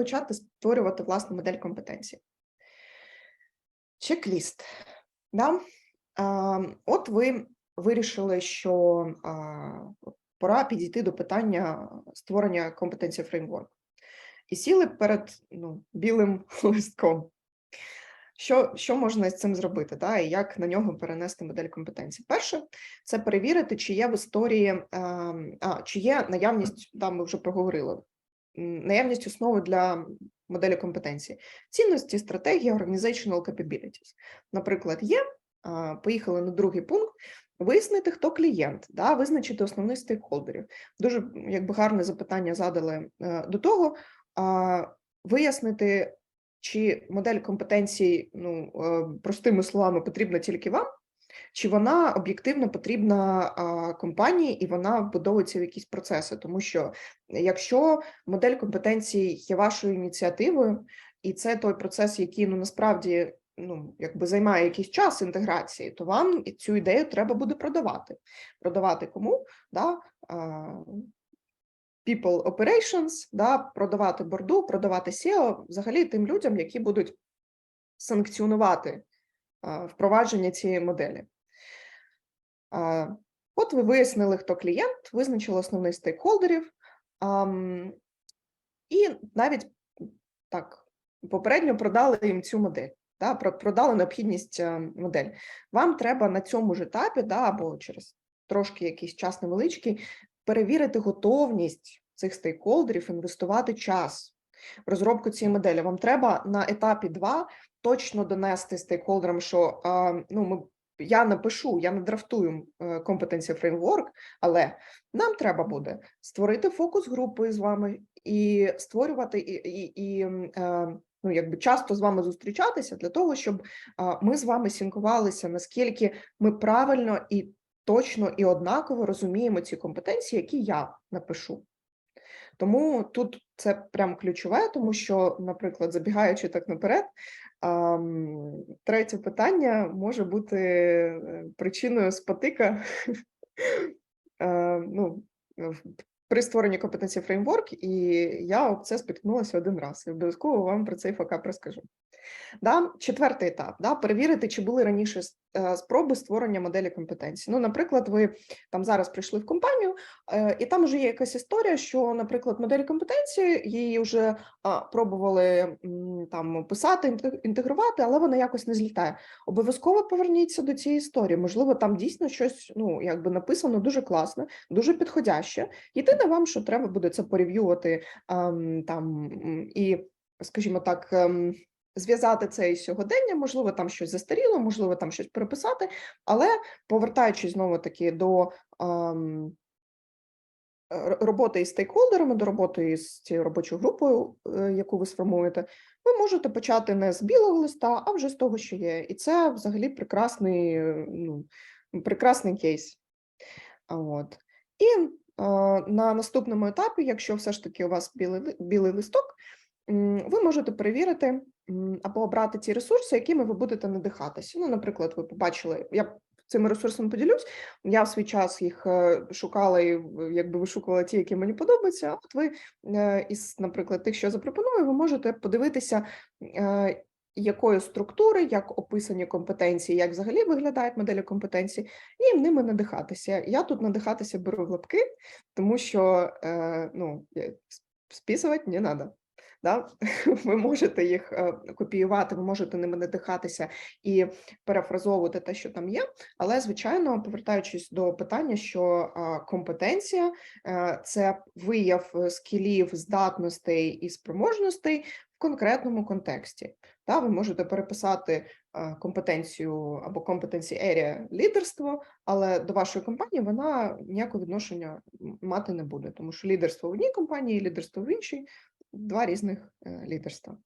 почати створювати власну модель компетенції? Чек-ліст. Да? От ви вирішили, що пора підійти до питання створення компетенції фреймворк. І сіли перед ну, білим листком. Що, що можна з цим зробити, да, і як на нього перенести модель компетенцій? Перше, це перевірити, чи є в історії, ем, а, чи є наявність, там ми вже проговорили, наявність основи для моделі компетенції, цінності, стратегії, organizational capabilities. Наприклад, є, поїхали на другий пункт, вияснити, хто клієнт, да, визначити основних стейкхолдерів. Дуже якби гарне запитання задали е, до того, вияснити, чи модель компетенцій, ну е, простими словами, потрібна тільки вам, чи вона об'єктивно потрібна компанії і вона вбудовується в якісь процеси. Тому що якщо модель компетенцій є вашою ініціативою, і це той процес, який ну насправді ну якби займає якийсь час інтеграції, то вам цю ідею треба буде продавати. Продавати кому? Да? People Operations, да, продавати борду, продавати SEO, взагалі тим людям, які будуть санкціонувати впровадження цієї моделі. От ви вияснили, хто клієнт, визначили основних стейкхолдерів, і навіть так попередньо продали їм цю модель. Да, про- продали необхідність е, модель. Вам треба на цьому ж етапі, да, або через трошки якийсь час невеличкий, перевірити готовність цих стейкхолдерів інвестувати час в розробку цієї моделі. Вам треба на етапі 2 точно донести стейкхолдерам, що ну, ми, я напишу, я надрафтую компетенція фреймворк, але нам треба буде створити фокус групи з вами і створювати і, і, і е, ну, якби часто з вами зустрічатися для того, щоб ми з вами синкувалися, наскільки ми правильно і точно і однаково розуміємо ці компетенції, які я напишу. Тому тут це прям ключове, тому що, наприклад, забігаючи так наперед, третє питання може бути е, причиною спотика е, ну, при створенні компетенції фреймворк, і я об це спіткнулася один раз. І обов'язково вам про цей факап розкажу. Да? Четвертий етап да? перевірити, чи були раніше е, спроби створення моделі компетенції. Ну, наприклад, ви там зараз прийшли в компанію, е, і там вже є якась історія, що, наприклад, модель компетенції її вже пробували там писати, інтегрувати, але вона якось не злітає. Обов'язково поверніться до цієї історії. Можливо, там дійсно щось ну якби написано дуже класне, дуже підходяще. Єдине вам, що треба буде це порев'ювати ам, там і, скажімо так. ем, Зв'язати це із сьогодення, можливо, там щось застаріло, можливо, там щось переписати, але повертаючись знову таки до ам, роботи із стейкхолдерами, до роботи із цією робочою групою, е, яку ви сформуєте, ви можете почати не з білого листа, а вже з того, що є. І це взагалі прекрасний, ну, прекрасний кейс. От. І на наступному етапі, якщо все ж таки у вас білий, білий листок, ви можете перевірити або обрати ті ресурси, якими ви будете надихатися. Ну, наприклад, ви побачили, я цими ресурсами поділюсь. Я в свій час їх е, шукала і якби вишукувала ті, які мені подобаються. А от ви е, із, наприклад, тих, що запропоную, ви можете подивитися. Якої структури, як описані компетенції, як взагалі виглядають моделі компетенції, і ними надихатися. Я тут надихатися беру в лапки, тому що е, ну, списувати не треба. Да? Ви можете їх е, копіювати, ви можете ними надихатися і перефразовувати те, що там є. Але, звичайно, повертаючись до питання, що компетенція е, це вияв е, скілів, здатностей і спроможностей в конкретному контексті. Та ви можете переписати е, компетенцію або компетенції area лідерство, але до вашої компанії вона ніякого відношення мати не буде, тому що лідерство в одній компанії, лідерство в іншій два різних е, лідерства.